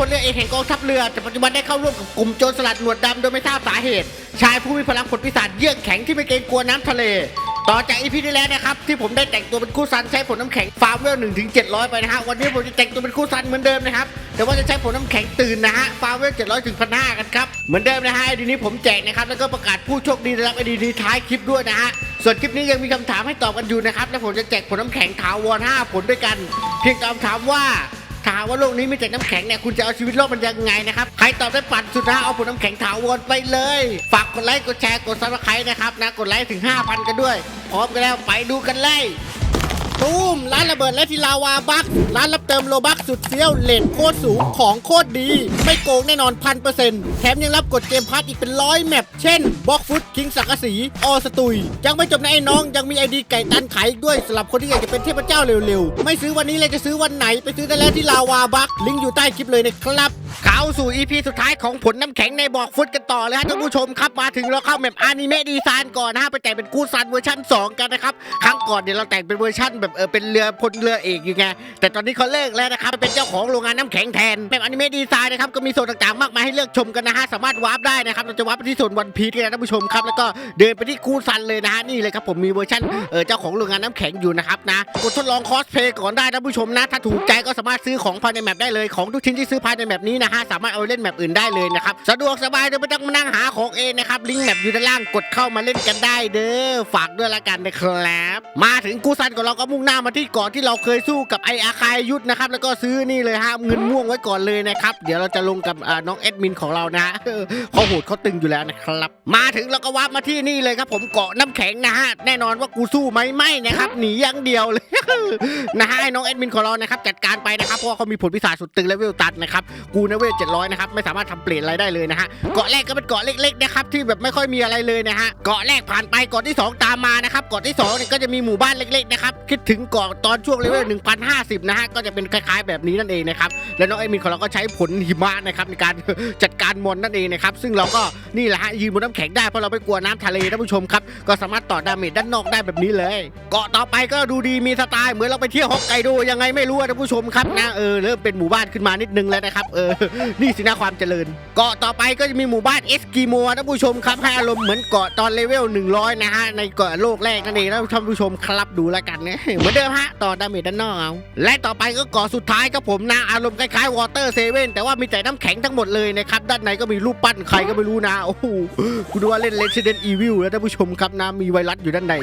พลเรือเอกแห่งกองทัพเรือแต่ปัจจุบันได้เข้าร่วมกับกลุ่มโจรสลัดหนวดดำโดยไม่ทราบสาเหตุ ชายผู้มีพลังผลปีศาจเยือกแข็งที่ไม่เกรงกลัวน้ำทะเล ต่อจากอีพีที่แล้วนะครับที่ผมได้แต่งตัวเป็นคู่ซันใช้ผลน้ำแข็งฟาร์มเวลหนึ่งถึงเจ็ดร้อยไปนะฮะวันนี้ผมจะแต่งตัวเป็นคู่ซันเหมือนเดิมนะครับแต่ว่าจะใช้ผลน้ำแข็งตื่นนะฮะฟาร์มเวลเจ็ดร้อยถึงพันห้ากันครับเหมือนเดิมนะฮะไอดีนี้ผมแจกนะครับแล้วก็ประกาศผู้โชคดีได้รับไอดีนี้ท้ายคลิปด้วยนะฮะส่วนคลิปนี้ยังมีคำถามให้ตอบกันอยู่นะครับและผมจะแจกผลน้ำแข็งถาวรห้าผลด้วยกัน เพียงตอบคำถามว่า ถามว่าโลกนี้มีแต่น้ำแข็งเนี่ยคุณจะเอาชีวิตรอดมันยังไงนะครับใครตอบได้ปัดสุดท้ายเอาผลน้ำแข็งถาวรไปเลย ฝากกดไลค์กดแชร์กดซับสไครต์นะครับนะกดไลค์ถึง 5,000 กันด้วย พร้อมกันแล้วไปดูกันเลย ตูมร้านระเบิดและทีลาวาบัคร้านรับเติมโลบัคสุดเฟี้ยวเลทโคตรสูงของโคตรดี ไม่โกงแน่นอนพันเปอร์เซ็นต์แถมยังรับกดเกมพัทอีกเป็นร้อยแมปเช่นบล็อกฟุตคิงสักกสีออสตุย ยังไม่จบนะไอ้น้องยังมีไอดีไก่ตันขายอีกด้วยสำหรับคนที่อยากจะเป็นเทพเจ้าเร็วๆ ไม่ซื้อวันนี้เลยจะซื้อวันไหนไปซื้อได้แล้วที่ลาวาบัคลิงก์อยู่ใต้คลิปเลยนะครับ เข้าสู่ EP สุดท้ายของผลน้ำแข็งในบอกฟุตกันต่อเลยฮะท่านผู้ชมครับมาถึงเราเข้าแมปอนิเมะดีไซน์ก่อนนะฮะไปแต่งเป็นกูซันเวอร์ชัน2 กันนะครับ ครั้งก่อนเดี๋ยวเราแต่งเป็นเวอร์ชันแบบเออเป็นเรือพลเรือเอกอยู่ไงแต่ตอนนี้เขาเลิกแล้วนะครับเป็นเจ้าของโรงงานน้ำแข็งแทนแมปอนิเมะดีไซน์นะครับก็มีโซนต่างๆมากมายให้เลือกชมกันนะฮะสามารถวาร์ปได้นะครับเราจะวาร์ปไปที่โซนวันพีชกันนะท่านผู้ชมครับแล้วก็เดินไปที่กูซันเลยนะฮะนี่เลยครับผมมีเวอร์ชันเออเจ้าของโรงงานน้ำแข็งอยู่นะครับนะกดทดลองคอสเพลย์ก่อนได้ท่านผู้ชมนะถ้าถูกใจก็สามารถซื้อของภายในแมปได้เลยของทุกชิ้นที่ซื้อภายในแมปนี้นะฮะสามารถเอาเล่นแมปอื่นได้เลยนะครับสะดวกสบายโดยไม่ต้องมานั่งหาของเองนะครับลิงก์แมปอยู่ด้านล่างกดเข้ามาเล่นกันได้เด้อฝากด้วยละกันนะครับมาถึงกูซันของเราก็มุ่งหน้ามาที่เกาะที่เราเคยสู้กับไออาคายยุทธนะครับแล้วก็ซื้อนี่เลยฮะเงินม่วงไว้ก่อนเลยนะครับเดี๋ยวเราจะลงกับน้องแอดมินของเรานะเขาโหดเขาตึงอยู่แล้วนะครับ มาถึงเราก็วาร์ปมาที่นี่เลยครับ ผมเกาะน้ำแข็งนะฮะแน่นอนว่ากูสู้ไหมไม่นะครับหนีอย่างเดียวเลยนะฮะน้องแอดมินของเรานะครับจัดการไปนะครับเพราะว่าเขามีผลพิศาจสุดตึงเลเวลตัดนะครับกูนะเวล700นะครับไม่สามารถทำเปลี่ยนอะไรได้เลยนะฮะเกาะแรกก็เป็นเกาะเล็กๆนะครับที่แบบไม่ค่อยมีอะไรเลยนะฮะเกาะแรกผ่านไปเกาะที่สองตามมานะครับเกาะที่สองเนี่ยก็จะมีหมู่บ้านเล็กๆนะครับคิดถึงเกาะตอนช่วงเลเวล1050นะฮะก็จะเป็นคล้ายๆแบบนี้นั่นเองนะครับแล้วน้องแอมินของเราก็ใช้ผลหิมะนะครับในการจัดการมอนนั่นเองนะครับซึ่งเราก็นี่แหละฮะยืนบนน้ำแข็งได้เพราะเราไม่กลัวน้ำทะเลท่านผู้ชมครับก็สามารถต่อดาเมจด้านนอกได้แบบนี้เลย เกาะต่อไปก็ดูดีมีสไตล์เหมือนเราไปเที่ยวฮอกไกโดยังไงไม่รู้อะท่านผู้ชมครับนะเออเริ่มเป็นหมู่บ้านขึ้นมานิดนึงแล้วนะครับเออนี่สินะความเจริญ เกาะต่อไปก็จะมีหมู่บ้านเอสกิโมท่านผู้ชมครับให้อารมณ์เหมือนเกาะตอนเลเวล 100 นะฮะ ในเกาะโลกแรกนั่นเองนะท่านผู้ชมครับดูแล้วกันนะเหมือนเดิมฮะ ต่อดาเมจด้านนอกเอาและต่อไปก็เกาะสุดท้ายครับผมนะอารมณ์คล้ายๆวอเตอร์เซเว่นแต่ว่ามีแต่น้ำแข็งทั้งหมดเลยนะครับด้านในก็มีรูปปั้นใครก็ไม่รู้นะโอ้โหคุณดูว่าเล่น Resident Evil แล้วท่านผู้ชมครับนะมีไวรัสอยู่ด้านใน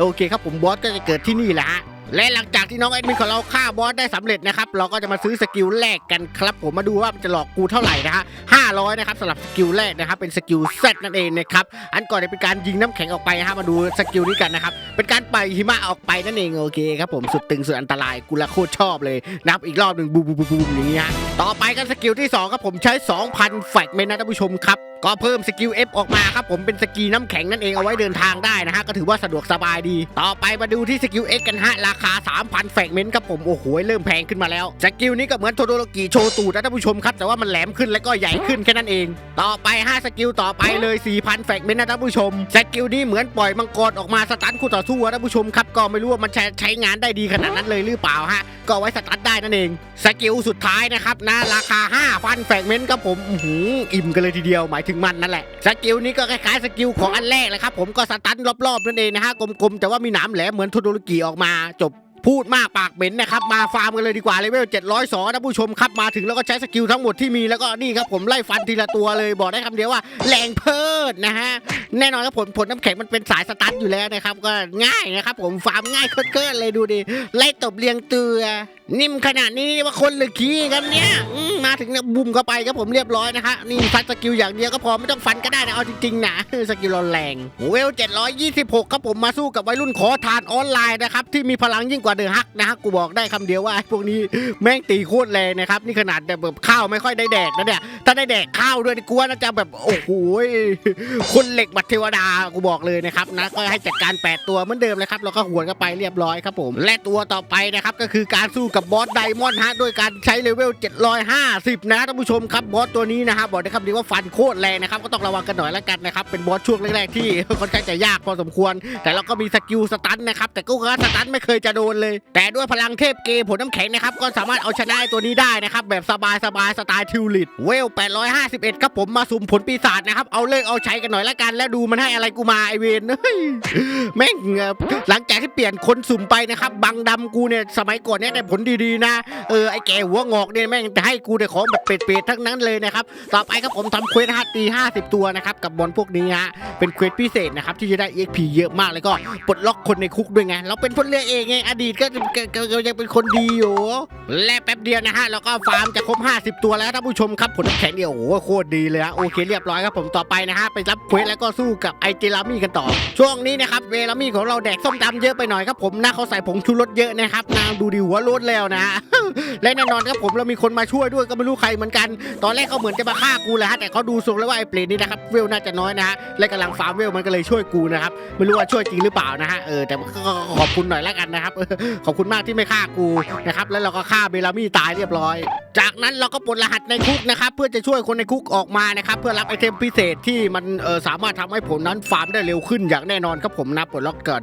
โอเคครับผมบอสก็จะเกิดที่นี่แหละและหลังจากที่น้องแอดมินของเราฆ่าบอสได้สำเร็จนะครับ เราก็จะมาซื้อสกิลแรกกันครับผมมาดูว่ามันจะหลอกกูเท่าไหร่นะฮะ500นะครับสำหรับสกิลแรกนะครับเป็นสกิลเซตนั่นเองนะครับอันก่อนเนี่ยเป็นการยิงน้ำแข็งออกไปนะฮะมาดูสกิลนี้กันนะครับเป็นการปล่อยหิมะออกไปนั่นเองโอเคครับผมสุดตึงสุดอันตรายกูละโคตรชอบเลยนับอีกรอบหนึ่งบูมบูมบูมอย่างนี้ฮะต่อไปกันสกิลที่สองครับผมใช้ 2,000แฟกเมนต์นะท่านผู้ชมครับ ก็เพิ่มสกิล F ออกมาครับผมเป็นสกีน้ำแข็งนั่นเองเอาไว้เดินทางได้นะฮะก็ถือว่าสะดวกสบายดี ต่อไปมาดูที่สกิล X กันฮะราคา 3,000แฟกเมนต์ครับผมโอ้โหเริ่มแพงขึ้นมาแล้วสกิลนี้ก็เหมือนโทโดโรกิโชตูนะท่านผู้ชมครับแต่ว่ามันแหลมขึ้นแล้วก็ใหญ่ขึ้นแค่นั้นเอง ต่อไป 5 สกิลต่อไปเลย 4,000แฟกเมนต์นะท่านผู้ชมสกิลนี้เหมือนปล่อยมังกรออกมาสตันคู่ต่อสู้นะท่านผู้ชมครับก็ไม่รู้ว่ามันใช้ใช้งานได้ดีขนาดนั้นเลยหรือเปล่าฮะก็ไว้สตันได้นั่นเองสกิลสุดท้ายนะครับนะราคา 5,000แฟกเมนต์ครับผมอิ่มกันเลยทีเดียวหมายถึงมันนั่นแหละสกิลนี้ก็คล้ายๆสกิลของอันแรกเลยครับผมก็สตันรอบๆนั่นเองนะฮะกลมๆแต่ว่ามีหนามแหลมเหมือนโทโดโรกิออกมาจบพูดมากปากเหม็นนะครับมาฟาร์มกันเลยดีกว่าเลเวล702นะผู้ชมครับมาถึงแล้วก็ใช้สกิลทั้งหมดที่มีแล้วก็นี่ครับผมไล่ฟันทีละตัวเลยบอกได้คำเดียวว่าแรงเพิดนะฮะแน่นอนครับผลผลน้ำแข็งมันเป็นสายสตันอยู่แล้วนะครับก็ง่ายนะครับผมฟาร์มง่ายเกินเลยดูดิไล่ตบเรียงเตือนิ่มขนาดนี้ว่าคนหรือขี้ครับเนี่ยอื มาถึงเนี่ยบุ่มเข้าไปครับผมเรียบร้อยนะฮะนี่ฟันสกิลอย่างเดียวก็พอไม่ต้องฟันก็ได้นะเอาจริงๆนะสกิลเราแรงเวล 726 ครับผมมาสู้กับวัยรุ่นขอทานออนไลน์นะครับที่มีพลังยิ่งกว่าเดือฮักนะฮะกูบอกได้คำเดียวว่าไอ้พวกนี้แม่งตีโคตรแรงนะครับนี่ขนาดแบบข้าวไม่ค่อยได้แดกนะเนี่ยถ้าได้แดกข้าวด้วยกูว่าน่าจะแบบโอ้โหคนเหล็กบัดเทวดากูบอกเลยนะครับนะก็ให้จัดการแปดตัวเหมือนเดิมเลยครับเราก็หวนกันไปเรียบร้อยครับผม และตัวต่อไปนะครับก็คือการสู้กับบอสไดมอนด์ฮะด้วยการใช้เลเวล705 50 นะท่านผู้ชมครับบอสตัวนี้นะครับบอกได้คำนี้ว่าฟันโคตรแรงนะครับก็ต้องระวังกันหน่อยแล้วกันนะครับเป็นบอสช่วงแรกๆที่ค่อนข้างจะยากพอสมควร แต่เราก็มีสกิลสตันนะครับแต่ก็สตันไม่เคยจะโดนเลย แต่ด้วยพลังเทพเกมผลน้ำแข็งนะครับก็สามารถเอาชนะไอ้ตัวนี้ได้นะครับแบบสบายๆสไตล์ทิวลิตเวล 851 ครับผมมาสุ่มผลปีศาจนะครับเอาเลิกเอาใช้กันหน่อยแล้วกันแล้วดูมันให้อะไรกูมาไอเวนเฮ้ยแม่งหลังจากที่เปลี่ยนคนสุ่มไปนะครับบังดำกูเนี่ยสมัยก่อนเนี่ยได้ผลดีๆนะเออไอแกหัวงอกเนี่ยแม่งจะให้กูแต่ของแบบเป็ดๆทั้งนั้นเลยนะครับต่อไปครับผมทำเควสฮะตี50ตัวนะครับกับบอลพวกนี้ฮะเป็นเควสพิเศษนะครับที่จะได้ EXP เยอะมากแล้วก็ปลดล็อกคนในคุกด้วยไงเราเป็นพลเรือเองไงอดีตก็ยังเป็นคนดีอยู่และแป๊บเดียวนะฮะแล้วก็ฟาร์มจะครบ 50 ตัวแล้วท่านผู้ชมครับผลแข็งเดียวโอ้โหโคตรดีเลยฮะโอเคเรียบร้อยครับผมต่อไปนะฮะไปรับเควสแล้วก็สู้กับไอเจลามี่กันต่อ ช่วงนี้นะครับเวลามี่ของเราแดกส้มตำเยอะไปหน่อยครับผมนะเขาใส่ผงชูรสเยอะนะครับนางดูดิหัวโลดแล้วนะและแน่นอนครับผมเรามีคนมาช่วยด้วยก็ไม่รู้ใครเหมือนกัน ตอนแรกเขาเหมือนจะมาฆ่ากูแหละฮะแต่เขาดูทรงแล้วว่าไอ้เปรตนี่นะครับเวลน่าจะน้อยนะฮะและกำลังฟาร์มเวลมันก็เลยช่วยกูนะครับไม่รู้ว่าช่วยจริงหรือเปล่านะฮะเออแต่ก็ก็ขอบคุณหน่อยแล้วกันนะครับขอบคุณมากที่ไม่ฆ่ากูนะครับแล้วเราก็ฆ่าเบลามี่ตายเรียบร้อย จากนั้นเราก็ปลดรหัสในคุกนะครับเพื่อจะช่วยคนในคุกออกมานะครับเพื่อรับไอเทมพิเศษที่มันเออสามารถทำให้ผมนั้นฟาร์มได้เร็วขึ้นอย่างแน่นอนครับผมนะปลดล็อกก่อน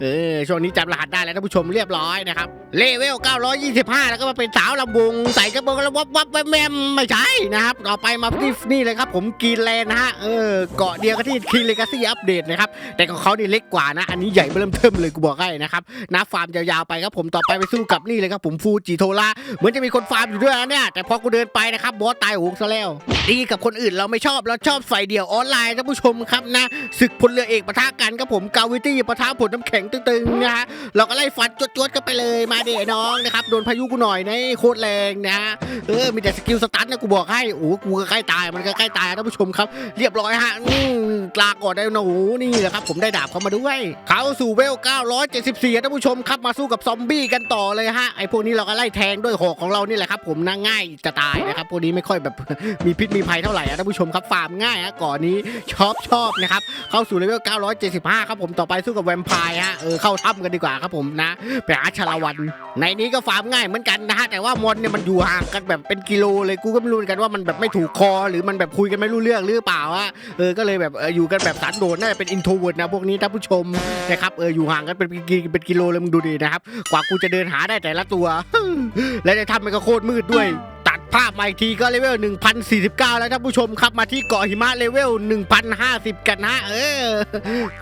เออช่วงนี้จำรหัสได้แล้วท่านผู้ชมเรียบร้อยนะครับเลเวล 925 แล้วก็มาเป็นสาวลำวงใส่กระโปรงแล้ววับวับแวมแวมไม่ใช่นะครับต่อไปมาที่นี่เลยครับผมกรีแลนด์นะฮะเออเกาะเดียวกับที่คีเลกาซี่อัปเดตนะครับแต่ของเขานี่เล็กกว่านะ อันนี้ใหญ่เริ่มเทิมเลยกูบอกให้นะครับนะฟาร์มยาวๆไปครับผมต่อไปไปสู้กับนี่เลยครับผมฟูจิโทระเหมือนจะมีคนฟาร์มอยู่ด้วยนะเนี่ย แต่พอกูเดินไปนะครับบอสตายโหงซะแล้วดีกับคนอื่นเราไม่ชอบเราชอบใส่เดี่ยวออนไลน์ท่านผู้ชมครับนะศึกพลเรือเอกปะทะกันครับผมกาวิตี้ปะทะผลน้ำแข็งตึงๆนะฮะเราก็ไล่ฟันจวดๆกันไปเลยมาเดน้องนะครับโดนพายุกูหน่อยนะโคตรแรงนะฮะเออมีแต่สกิลสตันนะกูบอกให้โอ้กูก็ใกล้ตายมันก็ใกล้ตายท่านผู้ชมครับ เรียบร้อยฮะอืมลาก่อนได้นะโอ้โหนี่แหละครับผมได้ดาบเข้ามาด้วยเขาสู่เวล 974ท่านผู้ชมครับมาสู้กับซอมบี้กันต่อเลยฮะไอพวกนี้เราก็ไล่แทงด้วยหอกของเรานี่แหละครับผมนะง่ายจะตายนะครับพวกนี้ไม่ค่อยแบบมีพิษมีภัยเท่าไหร่อะท่านผู้ชมครับฟาร์มง่ายฮะก่อนนี้ชอบชอบนะครับเข้าสู่เลเวล 975 ครับผมต่อไปสู้กับแวมไพร์ฮะเออเข้าถ้ำกันดีกว่าครับผมนะไปหาชาละวันในนี้ก็ฟาร์มง่ายเหมือนกันนะฮะแต่ว่ามอนเนี่ยมันอยู่ห่างกันแบบเป็นกิโลเลยกูก็ไม่รู้เหมือนกันว่ามันแบบไม่ถูกคอ หรือมันแบบคุยกันไม่รู้เรื่องหรือเปล่าอะเออก็เลยแบบเอออยู่กันแบบสันโดษน่าจะเป็นอินโทรเวิร์ดนะพวกนี้ท่านผู้ชมนะครับเอออยู่ห่างกันเป็นกิเป็นกิโลเลยมึงดูดินะครับกว่ากูจะเดินหาได้แต่ละตัว และในถ้ำมันก็โคตรมืดด้วยตัด ภาพมาอีกทีก็เลเวล 1049 แล้วท่านผู้ชมครับมาที่เกาะหิมะเลเวล 1050 กันนะเออ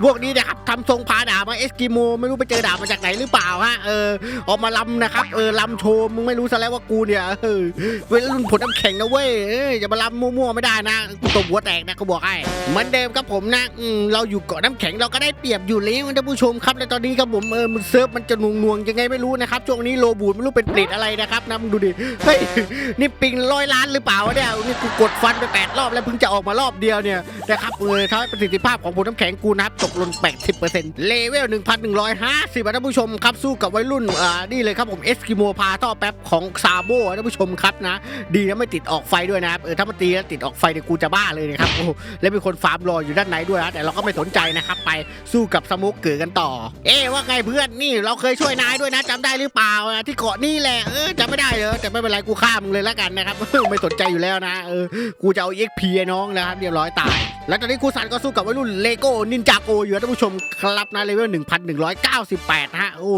พวกนี้นะครับทำทรงพาดาบมาเอสกิโมไม่รู้ไปเจอดาบมาจากไหนหรือเปล่าฮะเออออกมาลำนะครับเออลำโชว์มึงไม่รู้ซะแล้วว่ากูเนี่ยเออเวลรุ่นผลน้ำแข็งนะเว้ยเอออย่ามาลำมั่วๆไม่ได้นะตบหัวแตกนะกูบอกให้เหมือนเดิมครับผมนะเราอยู่เกาะน้ำแข็งเราก็ได้เปรียบอยู่แล้วท่านผู้ชมครับและตอนนี้ครับผมเออมันเซิร์ฟมันจะนวงๆยังไงไม่รู้นะครับช่วงนี้โลบูดไม่รู้เป็นเปรตอะไรนะครับนะมึงดูดิเฮ้ยนี่ปิงร้อยล้านหรือเปล่าวะเนี่ยนี่กูกดฟันไปแปดรอบแล้วเพิ่งจะออกมารอบเดียวเนี่ยนะครับเออทำให้ประสิทธิภาพของผลน้ำแข็งกูนะครับตกลง 80%เลเวล 1,150ท่านผู้ชมครับสู้กับวัยรุ่นอ่านี่เลยครับผมเอสกิโมพาท่อแป๊บของซาโบท่านผู้ชมครับนะ ดีนะไม่ติดออกไฟด้วยนะครับเออถ้ามันตีแล้วติดออกไฟเดี๋ยกูจะบ้าเลยนะครับโอ้โหแล้วมีคนฟาร์มรออยู่ด้านในด้วยนะแต่เราก็ไม่สนใจนะครับไปสู้กับสมุกเกิดกันต่อ เอ๊ว่าไงเพื่อนนี่เราเคยช่วยนายด้วยนะจำได้หรือเปล่าอะที่เกาะนี่แหละเออจำไม่ได้เหรอแต่ไม่เป็นไรกูฆ่ามึงเลยแล้วกันนะครับ ไม่สนใจอยู่แล้วนะเออกูจะเอาเอ็กพีน้องนะครับเรียบร้อยตาย แล้วตอนนี้ครูสันก็สู้กับวัยรุ่นเลโก้นินจาโกอยู่ท่านผู้ชมครับนะเลเวล1198ฮะโอ้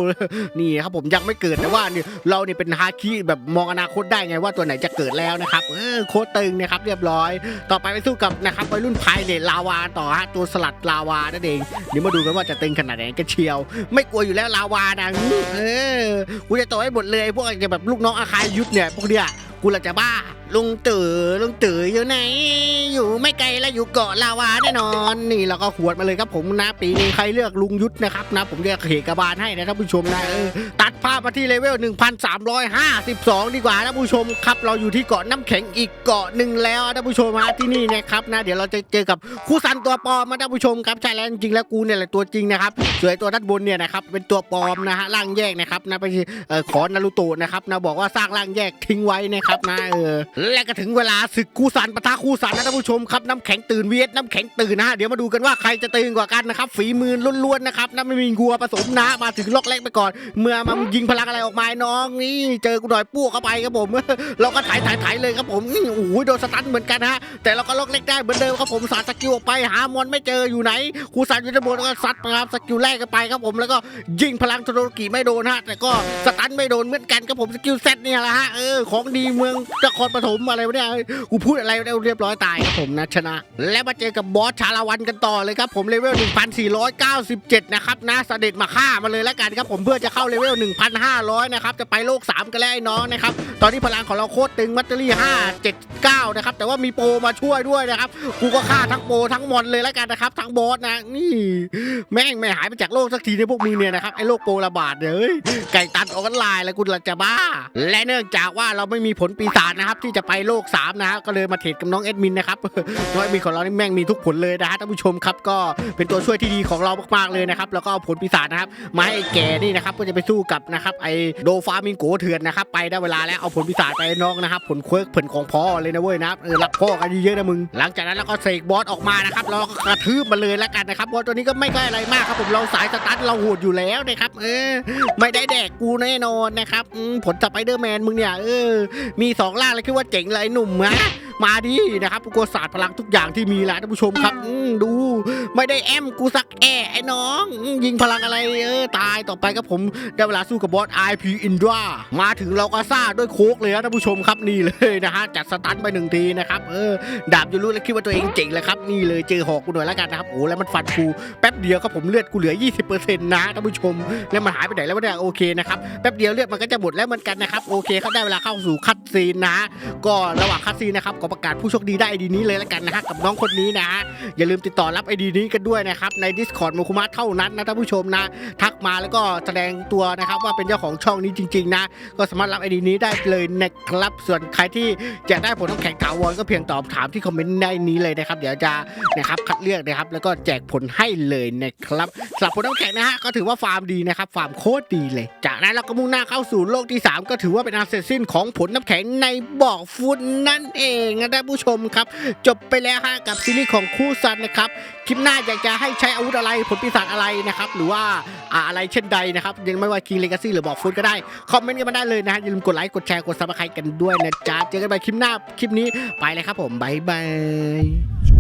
นี่ครับผมยังไม่เกิดแต่ว่าเนี่ยเราเนี่ยเป็นฮาคิแบบมองอนาคตได้ไงว่าตัวไหนจะเกิดแล้วนะครับเออโคตรตึงนะครับเรียบร้อย ต่อไปไปสู้กับนะครับวัยรุ่นพายเนี่ยลาวาต่อฮะตัวสลัดลาวานั่นเองเดี๋ยวมาดูกันว่าจะตึงขนาดไหนกันเชียว ไม่กลัวอยู่แล้วลาวานะเออกูจะต่อให้หมดเลยพวกอย่างแบบลูกน้องอาคายยุทธเนี่ยพวกเนี้ย กูละจะบ้า ลุงตือลุงตืออยู่ไหน อยู่ไม่ไกลแล้วอยู่เกาะลาวาแน่นอน นี่เราก็ขวดมาเลยครับผมนะปีนี้ใครเลือกลุงยุทธนะครับนะผมเรียกเหกบาลให้นะท่านผู้ชมนะตัดภาพมาที่เลเวล 1352 ดีกว่าท่านผู้ชมครับ เราอยู่ที่เกาะน้ำแข็งอีกเกาะหนึ่งแล้วท่านผู้ชมฮะที่นี่นะครับนะ เดี๋ยวเราจะเจอกับคู่ซันตัวปลอมมาท่านผู้ชมครับใช่แล้วจริงๆแล้วกูเนี่ยแหละตัวจริงนะครับสวนไอ้ตัวด้านบนเนี่ยนะครับเป็นตัวปลอมนะฮะร่างแยกนะครับนะไปขอนารูโตะนะครับนะบอกว่าสร้างร่างแยกทิ้งไว้นะครับนะเออและก็ถึงเวลาศึกคู่สันปะทะคู่สันนะท่านผู้ชมครับน้ำแข็งตื่นเวียดน้ำแข็งตื่นนะฮะเดี๋ยวมาดูกันว่าใครจะตื่นกว่ากันนะครับฝีมือล้วนๆนะครับน้ำไม่มีงัวผสมนะมาถึงล็อกแรกไปก่อน เมื่อมันยิงพลังอะไรออกมาน้องนี่เจอกูหน่อยปู้เข้าไปครับผม เราก็ถ่ายถ่ายถ่ายเลยครับผมโอ้โหโดนสตันเหมือนกันฮะแต่เราก็ล็อกเล็กได้เหมือนเดิมครับผมสาดสกิลออกไปหามอนไม่เจออยู่ไหนครูสันยู่ด้านบนแล้วก็ซัดนะครับสกิลแรกกันไปครับผมแล้วก็ยิงพลังโทโรกิไม่โดนฮะแต่ก็สตันไม่โดนเหมือนกันครับผมสกิลเซตเนี่ยแหละฮะเออของดีเมืองนครปฐมมอะไรวะเนี่ยกูพูดอะไรเรียบร้อยตายครับผมนะชนะ และมาเจอกับบอสชาละวันกันต่อเลยครับผมเลเวล 1497 นะครับนะเสด็จมาฆ่ามาเลยแล้วกันครับผมเพื่อจะเข้าเลเวล 1,500 นะครับจะไปโลก 3 กันแล้วไอ้น้องนะครับตอนนี้พลังของเราโคตรตึงมัตเตอรี่ 579 นะครับแต่ว่ามีโปรมาช่วยด้วยนะครับกูก็ฆ่าทั้งโปรทั้งมอนเลยแล้วกันนะครับทั้งบอสนะนี่แม่งไม่หายไปจากโลกสักทีในยพวกมึงเนี่ยนะครับไอ้โรคโปรระบาดเนี่ยไก่ตันออนไลน์แล้วกูละจะบ้า และเนื่องจากว่าเราไม่มีผลปีศาจนะครับที่จะไปโลก 3 นะฮะก็เลยมาเทรดกับน้องเอ็ดมินนะครับน้องเอ็ดมินของเรานี่แม่งมีทุกผลเลยนะฮะท่านผู้ชมครับก็เป็นตัวช่วยที่ดีของเรามากๆเลยนะครับแล้วก็เอาผลปีศาจนะครับมาให้ไอ้แกนี่นะครับก็จะไปสู้กับนะครับไอโดฟามิงโกเถื่อนนะครับไปได้เวลาแล้วเอาผลปีศาจไปน้องนะครับผลเคิร์กผลของพ่อเลยนะเว้ยนะเออรักพ่อกันเยอะๆนะมึง หลังจากนั้นเราก็เสกบอสออกมานะครับเราก็กระทืบมันเลยแล้วกันนะครับบอสตัวนี้ก็ไม่ใกล้อะไรมากครับผมเราสายสตาร์ทเราโหดอยู่แล้วนะครับเออไม่ได้แดกกูแน่นอนนะครับผลสไปเดอร์แมนมึงเนี่ยเออมีสองล่างเลยคิดว่าเจ๋งเลยหนุ่มฮะมาดินะครับกูศาสตร์พลังทุกอย่างที่มีแล้วท่านผู้ชมครับอืมดู ไม่ได้แอมกูสักแอไอ้น้อง ยิงพลังอะไรเออตายต่อไปครับผมได้เวลาสู้กับบอส IP Indra มาถึงเราก็ซ่าด้วยโคกเลยนะท่านผู้ชมครับนี่เลยนะฮะจัดสตันไปหนึ่งทีนะครับเออดาบยูรู้แล้วคิดว่าตัวเองเจ๋งเลยครับนี่เลยเจอหอกกูหน่อยแล้วกันนะครับโอ้แล้วมันฟันกูแป๊บเดียวครับผมเลือดกูเหลือ 20%นะท่านผู้ชม แล้วมันหายไปไหนแล้ววะเนี่ยโอเคนะครับแป๊บเดียวเลือดมันก็จะหมดแล้วเหมือนกันนะครับโอเคเขาได้เวลาเข้าสู่คัดซีนนะก็ระหว่างคัดซีนะครับก็ประกาศผู้โชคดีได้ไอดีนี้เลยแล้วกันนะฮะกับน้องคนนี้นะฮะอย่าลืมติดต่อรับไอดีนี้กันด้วยนะครับใน Discord โมคุมะเท่านั้นนะท่านผู้ชมนะ ทักมาแล้วก็แสดงตัวนะครับว่าเป็นเจ้าของช่องนี้จริง ๆ นะ ก็สามารถรับไอดีนี้ได้เลยนะครับส่วนใครที่จะได้ผลต้องแข่งถาวรก็เพียงตอบถามที่คอมเมนต์ในนี้เลยนะครับ เดี๋ยวจะนะครับคัดเลือกนะครับ แล้วก็แจกผลให้เลยนะครับสำหรับผลต้องแข่งนะฮะก็ถือว่าฟาร์มดีนะครับฟาร์มโคตรดีเลย จากนั้นเราก็มุ่งหน้าเข้าสู่โลกที่ 3 ก็ถือว่าเป็นอันเสร็จสิ้นของผลน้ำแข็งในบ่อฟุตนั่นเองนะท่านผู้ชมครับ จบไปแล้วฮะกับซีรีส์ของคู่ซันนะครับคลิปหน้าอยากจะให้ใช้อาวุธอะไรผลปีศาจอะไรนะครับหรือว่าอะไรเช่นใดนะครับยังไม่ว่าคิงเลกาซี่หรือบอกฟุตก็ได้คอมเมนต์กันมาได้เลยนะฮะอย่าลืมกดไลค์กดแชร์กดซับสไครต์กันด้วยนะจ๊ะเจอกันใหม่คลิปหน้าคลิปนี้ไปเลยครับผมบ๊ายบาย